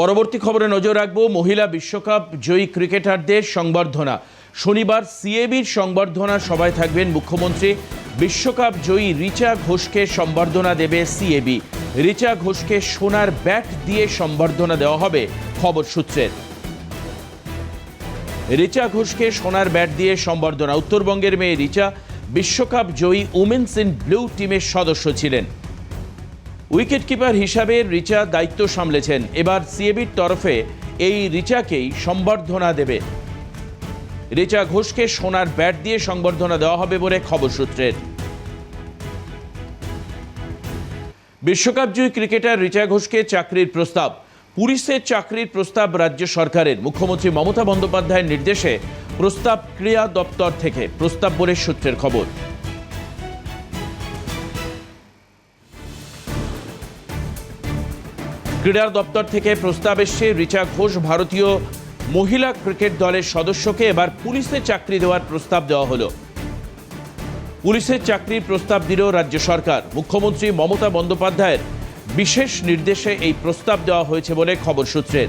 পরবর্তী খবরে নজর রাখব, মহিলা বিশ্বকাপ জয়ী ক্রিকেটারদের সংবর্ধনা। শনিবার সিএবির সংবর্ধনা সভায় থাকবেন মুখ্যমন্ত্রী। বিশ্বকাপ জয়ী রিচা ঘোষকে সংবর্ধনা দেবে সিএবি। রিচা ঘোষকে সোনার ব্যাট দিয়ে সংবর্ধনা দেওয়া হবে খবর সূত্রের। রিচা ঘোষকে সোনার ব্যাট দিয়ে সম্বর্ধনা উত্তরবঙ্গের মেয়ে রিচা বিশ্বকাপ জয়ী উমেন্স ইন ব্লু টিমের সদস্য ছিলেন। উইকেটকিপার হিসাবে রিচা দায়িত্ব সামলেছেন। এবার সিএবির তরফে এই রিচাকেই সম্বর্ধনা দেবে। রিচা ঘোষকে সোনার ব্যাট দিয়ে সংবর্ধনা দেওয়া হবে বলে খবর সূত্রের। বিশ্বকাপ জয়ী ক্রিকেটার রিচা ঘোষকে চাকরির প্রস্তাব। পুলিশের চাকরির প্রস্তাব রাজ্য সরকারের। মুখ্যমন্ত্রী মমতা বন্দ্যোপাধ্যায়ের নির্দেশে প্রস্তাব ক্রীড়া দপ্তর থেকে। প্রস্তাব বলে সূত্রের খবর। ক্রীড়া দপ্তর থেকে প্রস্তাব এসছে, রিচা ঘোষ ভারতীয় মহিলা ক্রিকেট দলের সদস্যকে এবার পুলিশে চাকরি দেওয়ার প্রস্তাব দেওয়া হলো। পুলিশের চাকরির প্রস্তাব দিল রাজ্য সরকার। মুখ্যমন্ত্রী মমতা বন্দ্যোপাধ্যায়ের বিশেষ নির্দেশে এই প্রস্তাব দেওয়া হয়েছে বলে খবর সূত্রের।